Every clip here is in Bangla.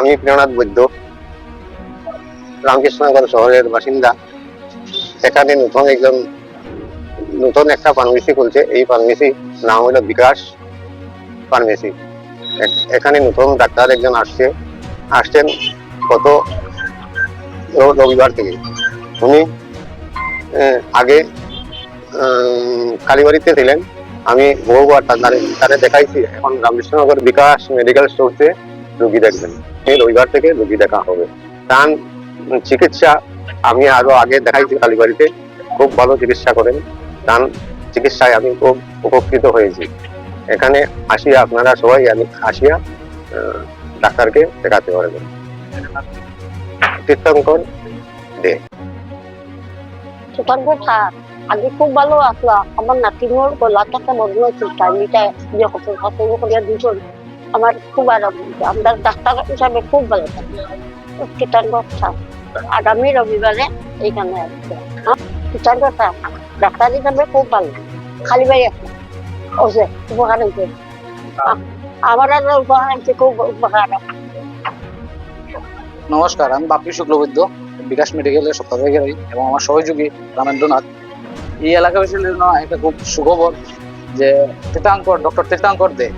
আমি প্রেরণাথ বৈদ্য। রামকৃষ্ণনগর শহরের বাসিন্দা। এখানে নতুন একজন, নতুন একটা ফার্মেসি খুলছে। এই ফার্মেসি নাম হলো বিকাশ ফার্মেসি এখানে নতুন ডাক্তার একজন আসছে। আসছেন র- রবিবার থেকে। উনি আগে কালীবাড়িতে ছিলেন। আমি বহুবার তারে দেখাইছি। এখন রামকৃষ্ণনগর বিকাশ মেডিকেল স্টোরতে রুগী দেখবেন। এই রবিবার থেকে রুগী দেখা হবে। তার চিকিৎসা আমি আরও আগে দেখাইছি কালীবাড়িতে, খুব ভালো চিকিৎসা করেন। তার চিকিৎসায় আমি খুব উপকৃত হয়েছি। এখানে আসিয়া আপনারা সবাই আমি আসিয়া ডাক্তারকে দেখাতে পারবেন। তীর্থঙ্কর দে। আগে খুব ভালো আসলা। আমার নাতিনোর গলাটা বন্ধ হয়েছিল টাইমিটা যে করিয়া দুজন আমার খুব আরাম হয়েছে। আমরা ডাক্তার হিসাবে খুব ভালো থাকি। স্যার আগামী রবিবারে এইখানে আসবে। কীটাঙ্গ স্যার ডাক্তার হিসাবে খুব ভালো খালি বাড়ি আছে। উপকার হয়েছে আমার আর উপকার হয়েছে খুব উপকার নমস্কার আমি বাপি শুক্লবৈদ্য বিকাশ মেডিকেলের সত্তাধিকারী এবং আমার সহযোগী রামেন্দ্রনাথ। এই এলাকাবাসীর জন্য একটা খুব সুখবর যে Tirthankar doctor Tirthankar Dey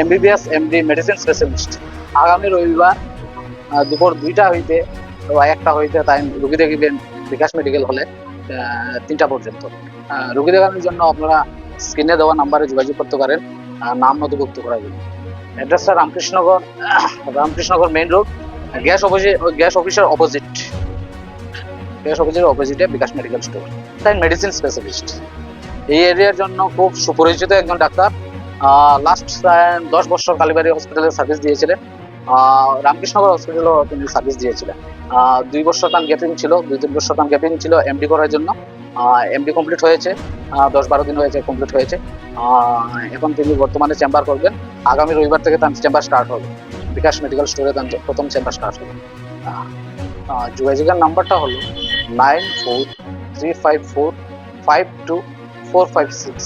MBBS MD medicine specialist আগামী রবিবার দুপুর দুইটা হইতে বা একটা হইতে তাই রুগী দেখিবেন বিকাশ মেডিকেল হলে তিনটা পর্যন্ত। রুগী দেখানোর জন্য আপনারা স্ক্রিনে দেওয়া নাম্বারে যোগাযোগ করতে পারেন নাম নথিভুক্ত করার জন্য। অ্যাড্রেসটা Ramkrishnanagar Ramkrishnanagar main road gas অফিসে, গ্যাস অফিসের অপোজিট গ্যাস অফিসের অপোজিটে বিকাশ মেডিকেল স্টোর তাই মেডিসিন স্পেশালিস্ট এই এরিয়ার জন্য খুব সুপরিচিত একজন ডাক্তার। লাস্ট দশ বছর কালীবাড়ি হসপিটালে সার্ভিস দিয়েছিলেন। আহ, রামকৃষ্ণনগর হসপিটালও তিনি সার্ভিস দিয়েছিলেন। দুই বছর তার গ্যাপিং ছিল দুই তিন বছর তার গ্যাপিং ছিল এমডি করার জন্য। এমডি কমপ্লিট হয়েছে। দশ বারো দিন হয়েছে কমপ্লিট হয়েছে। এখন তিনি বর্তমানে চেম্বার করবেন। আগামী রবিবার থেকে তার চেম্বার স্টার্ট হবে। বিকাশ মেডিকেল স্টোরে তার প্রথম চেম্বার স্টার্ট হবে। যোগাযোগের নাম্বারটা হলো nine four three five four five two four five six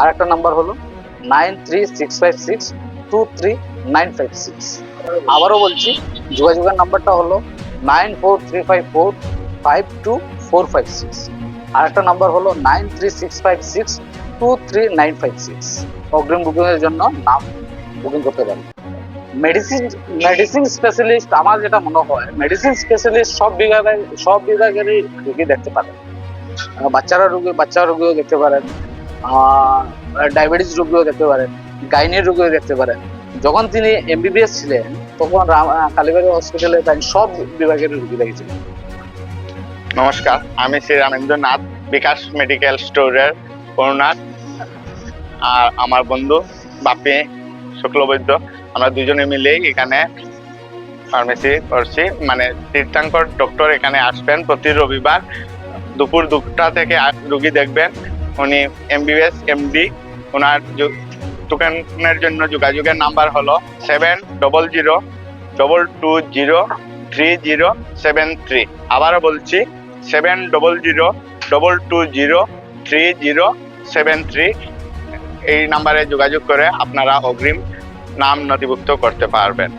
আর একটা নাম্বার হলো nine three six five six two three nine five six. আবারও বলছি, যোগাযোগের নাম্বারটা হলো nine four three five four five two four five six. আর একটা নাম্বার হলো nine three six five six two three nine five six. অগ্রিম বুকিংয়ের জন্য নাম বুকিং করতে পারেন। মেডিসিন মেডিসিন স্পেশালিস্ট, আমার যেটা মনে হয়, মেডিসিন স্পেশালিস্ট সব বিভাগে, সব বিভাগেরই রুগী দেখতে পারেন। বাচ্চারা রুগী বাচ্চা রোগীও দেখতে পারেন। ডায়াবেটিস রোগীও দেখতে পারেন গাইনির রোগীও দেখতে পারেন। যখন তিনি এমবিবিএস ছিলেন, তখন কালীবাড়ি হসপিটালে তাই সব বিভাগের রোগী দেখেছিলেন নমস্কার, আমি শ্রী রামেন্দ্রনাথ, বিকাশ মেডিকেল স্টোরের করুণাথ আর আমার বন্ধু, বাপি শুক্লবৈদ্য, আমরা দুজনে মিলেই এখানে ফার্মেসি করছি। মানে তীর্থাঙ্কর ডক্টর এখানে আসবেন। প্রতি রবিবার দুপুর দুটা থেকে রুগী দেখবেন। উনি এমবিবিএস এমডি ওনার দোকানের জন্য যোগাযোগের নাম্বার হলো seven double zero double two zero three zero seven three. আবারও বলছি, seven double zero double two zero three zero seven three. এই নাম্বারে যোগাযোগ করে আপনারা অগ্রিম নাম নথিভুক্ত করতে পারবেন।